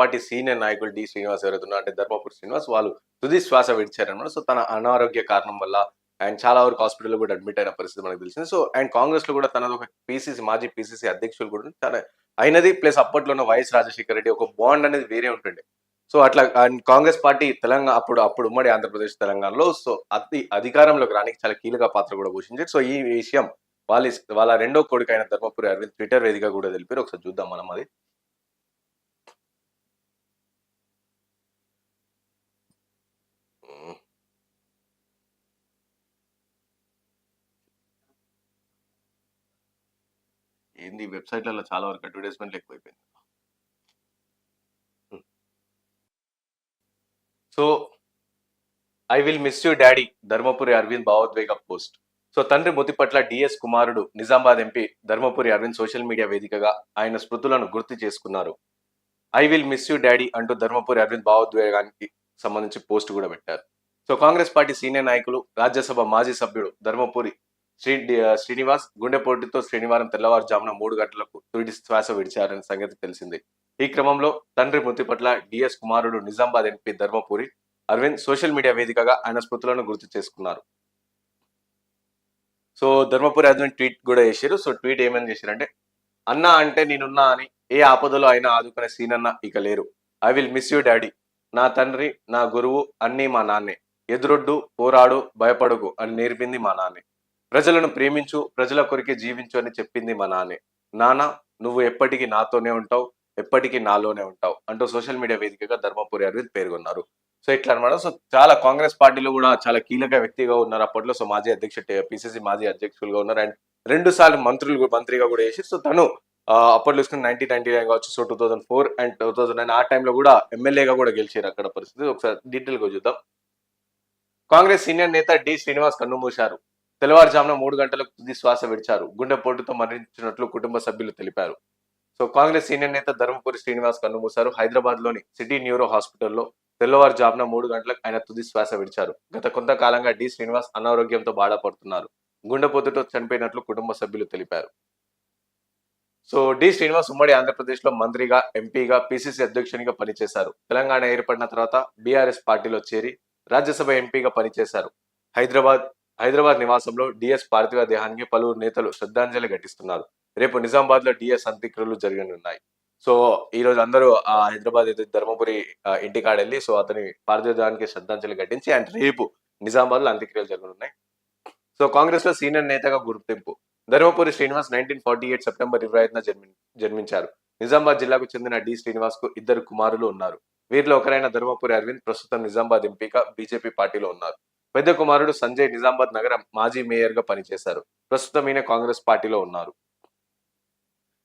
Party senior నాయకులు D Srinivas ఎవరైతున్నా అంటే ధర్మపురి శ్రీనివాస్ వాళ్ళు తుది శ్వాస విడిచారనమాట సో తన అనారోగ్య కారణం వల్ల ఆయన చాలా వరకు హాస్పిటల్లో కూడా అడ్మిట్ అయిన పరిస్థితి మనకు తెలిసింది. సో అండ్ కాంగ్రెస్లో కూడా తనది ఒక పీసీసీ మాజీ పీసీసీ అధ్యక్షులు కూడా తన అయినది ప్లస్ అప్పట్లో ఉన్న వైఎస్ రాజశేఖర రెడ్డి ఒక బాండ్ అనేది వేరే ఉంటుండే. సో అట్లా అండ్ కాంగ్రెస్ పార్టీ తెలంగాణ అప్పుడు అప్పుడు ఉమ్మడి ఆంధ్రప్రదేశ్ తెలంగాణలో సో అతి అధికారంలోకి రానికి చాలా కీలక పాత్ర కూడా పోషించారు. సో ఈ విషయం వాళ్ళ వాళ్ళ రెండో కొడుకు అయిన ధర్మపురి అరవింద్ ట్విట్టర్ వేదిక కూడా తెలిపారు. ఒకసారి చూద్దాం మనం అది. ఏంది వెబ్సైట్లలో చాలా వరకు అడ్వర్టైజ్మెంట్లు ఎక్కువైపోయింది. So I will miss you daddy Dharmapuri Arvind భావోద్వేగ పోస్ట్. సో తండ్రి మృతి పట్ల డిఎస్ కుమారుడు Nizamabad MP Dharmapuri Arvind social media వేదికగా ఆయన స్మృతులను గుర్తు చేసుకున్నారు. I will miss you daddy అంటూ ధర్మపురి అరవింద్ భావోద్వేగానికి సంబంధించి పోస్ట్ కూడా పెట్టారు. సో కాంగ్రెస్ పార్టీ సీనియర్ నాయకులు రాజ్యసభ మాజీ సభ్యుడు ధర్మపురి శ్రీ శ్రీనివాస్ గుండెపోటుతో శనివారం తెల్లవారుజామున మూడు గంటలకు తుడి శ్వాస విడిచారనే సంగతి తెలిసింది. ఈ క్రమంలో తండ్రి మృతి పట్ల డిఎస్ కుమారుడు Nizamabad MP Dharmapuri Arvind social media వేదికగా ఆయన స్మృతులను గుర్తు చేసుకున్నారు. సో ధర్మపురి అరవింద్ ట్వీట్ కూడా చేశారు. సో ట్వీట్ ఏమని చేశారంటే అన్న అంటే నేనున్నా అని ఏ ఆపదలో అయినా ఆదుకునే సీనన్న ఇక లేరు. I will miss you daddy. నా తండ్రి నా గురువు అన్నీ మా నాన్నే. ఎదురొడ్డు పోరాడు భయపడుకు అని నేర్పింది మా నాన్నే. ప్రజలను ప్రేమించు ప్రజల కొరికే జీవించు అని చెప్పింది మా నాన్నే. నాన్న నువ్వు ఎప్పటికీ నాతోనే ఉంటావు ఎప్పటికీ నాలోనే ఉంటావు అంటూ సోషల్ మీడియా వేదికగా ధర్మపురి అరవింద్ పేర్కొన్నారు. సో ఇట్లా అనమాట. సో చాలా కాంగ్రెస్ పార్టీలో కూడా చాలా కీలక వ్యక్తిగా ఉన్నారు అప్పట్లో. సో మాజీ అధ్యక్షుడు పిసిసి మాజీ అధ్యక్షులుగా ఉన్నారు. అండ్ రెండు సార్లు మంత్రులు మంత్రిగా కూడా చేసి సో తను అప్పట్లో చూసుకుని నైన్టీన్ నైన్టీ నైన్ కావచ్చు. So two thousand four and two thousand nine ఆ టైంలో కూడా ఎమ్మెల్యేగా కూడా గెలిచారు అక్కడ పరిస్థితి. ఒకసారి డీటెయిల్గా చూద్దాం. కాంగ్రెస్ సీనియర్ నేత డి శ్రీనివాస్ కన్నుమూశారు. తెల్లవారుజామున మూడు గంటలకు తుది శ్వాస విడిచారు. గుండెపోటుతో మరణించినట్లు కుటుంబ సభ్యులు తెలిపారు. సో కాంగ్రెస్ సీనియర్ నేత ధర్మపురి శ్రీనివాస్ కన్నుమూశారు హైదరాబాద్లోని సిటీ న్యూరో హాస్పిటల్లో తెల్లవారుజామున మూడు గంటలకు ఆయన తుది శ్వాస విడిచారు. గత కొంతకాలంగా డి శ్రీనివాస్ అనారోగ్యంతో బాధపడుతున్నారు. గుండెపోటుతో చనిపోయినట్లు కుటుంబ సభ్యులు తెలిపారు. సో డి శ్రీనివాస్ ఉమ్మడి ఆంధ్రప్రదేశ్లో మంత్రిగా ఎంపీగా పిసిసి అధ్యక్షునిగా పనిచేశారు. తెలంగాణ ఏర్పడిన తర్వాత బీఆర్ఎస్ పార్టీలో చేరి రాజ్యసభ ఎంపీగా పనిచేశారు. హైదరాబాద్ హైదరాబాద్ నివాసంలో డిఎస్ పార్థివ దేహానికి పలువురు నేతలు శ్రద్ధాంజలి ఘటిస్తున్నారు. రేపు నిజామాబాద్లో డిఎస్ అంత్యక్రియలు జరగనున్నాయి. సో ఈ రోజు అందరూ ఆ హైదరాబాద్ ధర్మపురి ఇంటికాడ వెళ్ళి సో అతని పార్థివ దేహానికి శ్రద్ధాంజలి ఘటించి అండ్ రేపు నిజామాబాద్లో అంత్యక్రియలు జరగనున్నాయి. సో కాంగ్రెస్లో సీనియర్ నేతగా గుర్తింపు. Dharmapuri Srinivas nineteen forty eight September ఇరవై ఐదున జన్మి జన్మించారు. నిజామాబాద్ జిల్లాకు చెందిన డి శ్రీనివాస్కు ఇద్దరు కుమారులు ఉన్నారు. వీరిలో ఒకరైన ధర్మపురి అరవింద్ ప్రస్తుతం నిజామాబాద్ ఎంపీగా బీజేపీ పార్టీలో ఉన్నారు. పెద్ద కుమారుడు సంజయ్ నిజామాబాద్ నగర మాజీ మేయర్గా పనిచేశారు. ప్రస్తుతం ఈయన కాంగ్రెస్ పార్టీలో ఉన్నారు.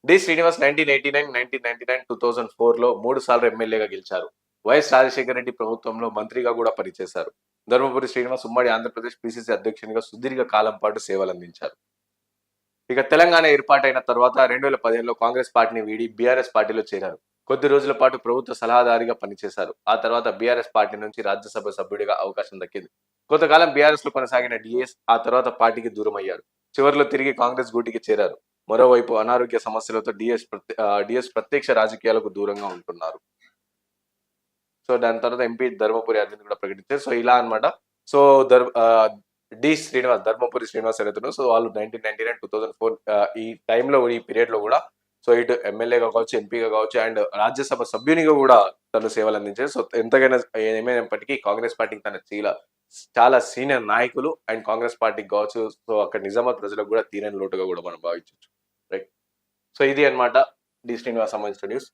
D. Srinivas nineteen eighty nine nineteen ninety nine two thousand ఫోర్లో మూడు సార్లు ఎమ్మెల్యేగా గెలిచారు. వైఎస్ రాజశేఖర రెడ్డి ప్రభుత్వంలో మంత్రిగా కూడా పనిచేశారు. ధర్మపురి శ్రీనివాస్ ఉమ్మడి ఆంధ్రప్రదేశ్ పిసిసి అధ్యక్షునిగా సుదీర్ఘ కాలం పాటు సేవలు అందించారు ఇక తెలంగాణ ఏర్పాటైన తర్వాత రెండు వేల పదిహేనులో కాంగ్రెస్ పార్టీని వీడి బీఆర్ఎస్ పార్టీలో చేరారు. కొద్ది రోజుల పాటు ప్రభుత్వ సలహాదారిగా పనిచేశారు. ఆ తర్వాత బీఆర్ఎస్ పార్టీ నుంచి రాజ్యసభ సభ్యుడిగా అవకాశం దక్కింది. కొంతకాలం బీఆర్ఎస్లో కొనసాగిన డిఎస్ ఆ తర్వాత పార్టీకి దూరం అయ్యారు చివరిలో తిరిగి కాంగ్రెస్ గూటికి చేరారు. మరోవైపు అనారోగ్య సమస్యలతో డిఎస్ డిఎస్ ప్రత్యక్ష రాజకీయాలకు దూరంగా ఉంటున్నారు. సో దాని తర్వాత ఎంపీ ధర్మపురి అర్జున్ కూడా ప్రకటించారు. సో ఇలా అన్నమాట. సో ధర్ డి శ్రీనివాస్ ధర్మపురి శ్రీనివాస్ ఎవరైతున్నారు సో వాళ్ళు nineteen ninety nine two thousand four ఈ టైంలో ఈ పీరియడ్లో కూడా సో ఇటు ఎమ్మెల్యేగా కావచ్చు ఎంపీగా కావచ్చు అండ్ రాజ్యసభ సభ్యునిగా కూడా తను సేవలు అందించారు. సో ఎంతకైనా ఏమైనప్పటికీ కాంగ్రెస్ పార్టీకి తన చీల చాలా సీనియర్ నాయకులు అండ్ కాంగ్రెస్ పార్టీకి కావచ్చు. సో అక్కడ నిజామాబాద్ ప్రజలకు కూడా తీరని లోటుగా కూడా మనం భావించవచ్చు. రైట్? సో ఇది అన్నమాట డి శ్రీనివాస్ సంబంధించిన న్యూస్.